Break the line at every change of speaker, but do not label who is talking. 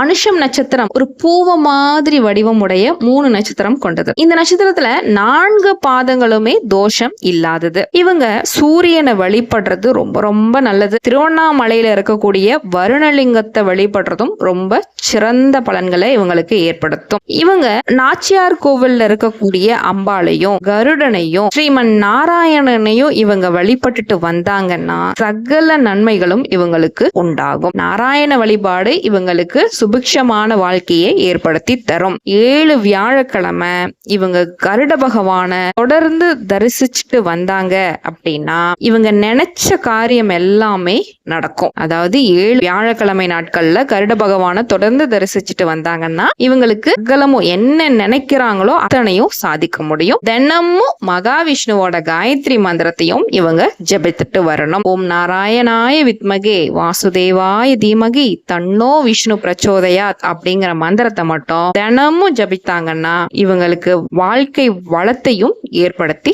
அனுஷம் நட்சத்திரம் ஒரு பூவ மாதிரி வடிவம் உடைய மூணு நட்சத்திரம் கொண்டது. இந்த நட்சத்திரத்துல நான்கு பாதங்களுமே தோஷம் இல்லாதது. இவங்க சூரியனை வழிபடுறது ரொம்ப ரொம்ப நல்லது. திருவண்ணாமலையில இருக்கக்கூடிய வருணலிங்கத்தை வழிபடுறதும் ரொம்ப சிறந்த பலன்களை இவங்களுக்கு ஏற்படுத்தும். இவங்க நாச்சியார் கோவில்ல இருக்கக்கூடிய அம்பாளையும் கருடனையும் ஸ்ரீமன் நாராயணனையும் இவங்க வழிபட்டுட்டு வந்தாங்கன்னா சகல நன்மைகளும் இவங்களுக்கு உண்டாகும். நாராயண வழிபாடு இவங்களுக்கு சுபிக்ஷமான வாழ்க்கையை ஏற்படுத்தி தரும். ஏழு வியாழக்கிழமை இவங்க கருட பகவான தொடர்ந்து தரிசிச்சுட்டு வந்தாங்க அப்படின்னா இவங்க நினைச்ச காரியம் எல்லாமே நடக்கும். அதாவது ஏழு வியாழக்கிழமை நாட்கள்ல கருட பகவான தொடர்ந்து தரிசிச்சுட்டு வந்தாங்கன்னா இவங்களுக்கு கலமும் என்ன நினைக்கிறாங்களோ அத்தனையும் சாதிக்க முடியும். தினமும் மகாவிஷ்ணுவோட காயத்ரி மந்திரத்தையும் இவங்க ஜெபித்துட்டு வரணும். ஓம் நாராயணாய வித்மகே வாசுதேவாய தீமகி தன்னோ விஷ்ணு பிரச்சோதயாத் அப்படிங்கிற மந்திரத்தை மட்டும் தினமும் ஜபித்தாங்கன்னா இவங்களுக்கு வாழ்க்கை வளத்தையும் ஏற்படுத்தி